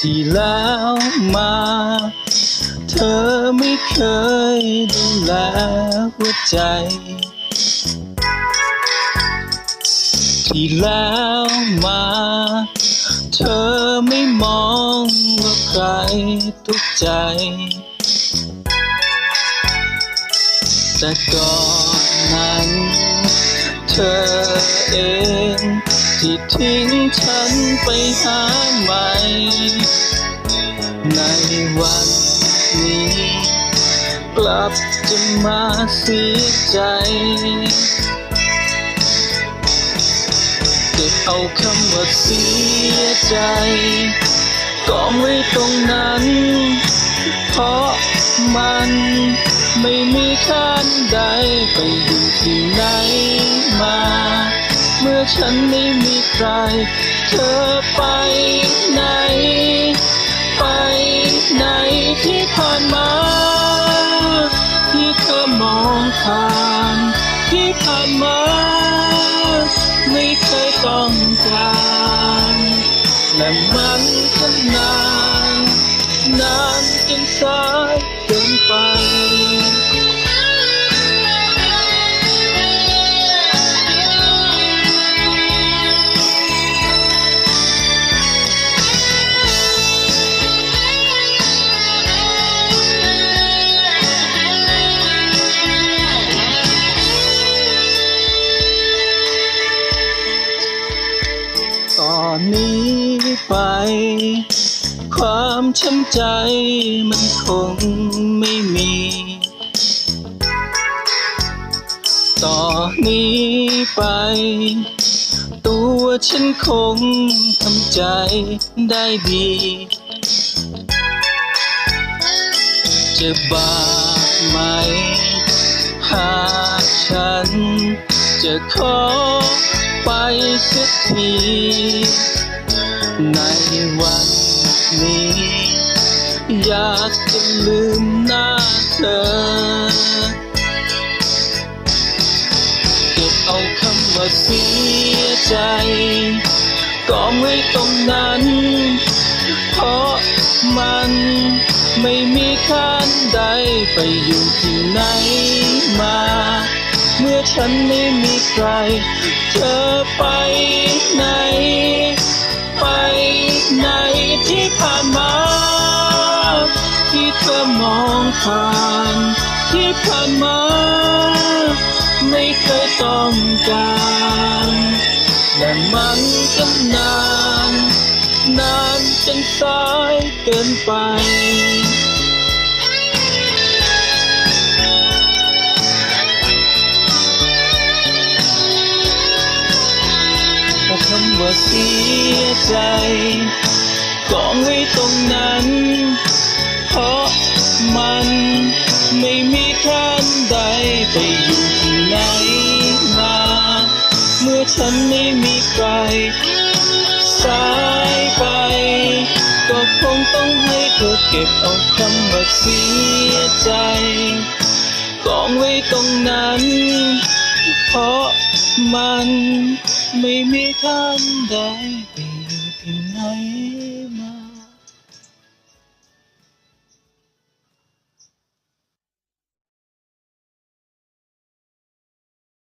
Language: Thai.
ที่แล้วมา เธอไม่เคยดูแลหัวใจ ที่แล้วมา เธอไม่มองว่าใครทุกใจ แต่ก่อนนั้น เธอเอง ที่ทิ้งฉันไปหาใหม่ ในวันนี้ กลับจะมาเสียใจเก็บเอาคำว่าเสียใจกองไว้ตรงนั้น เพราะมันไม่มีค่าใดไปอยู่ที่ไหนมา เมื่อฉันไม่มีใคร เธอไปไหน ไปไหนที่ผ่านมา ที่เธอมองผ่านที่ผ่านมา ไม่เคยต้องการและมันก็นาน นานจนสายเกินไป ช้ำใจมันคงไม่มี ต่อนนี้ไป ตัวฉันคงทำใจได้ดี จะบาปไหม หากฉัน จะขอไปสักที ในวัน นี้ อยากจะลืมหน้าเธอ เก็บเอาคำว่าเสียใจกองไว้ตรงนั้น เพราะมันไม่มีค่าใดไปอยู่ที่ไหนมา เมื่อฉันไม่มีใคร เธอไปไหน ไปไหน ที่ผ่านมา ที่เธอมองผ่านที่ผ่านมา ไม่เคยต้องการและมันก็นาน นานจนสายเกินไปเพราะคำว่าเสียใจ กองไว้ตรงนั้น เพราะมันไม่มีค่าใดไปอยู่ที่ไหนมา เมื่อฉันไม่มีใคร สายไป ก็คงต้องให้เธอเก็บเอาคำว่าเสียใจ กองไว้ตรงนั้น เพราะมันไม่มีค่าใดไปอยู่ที่ไหน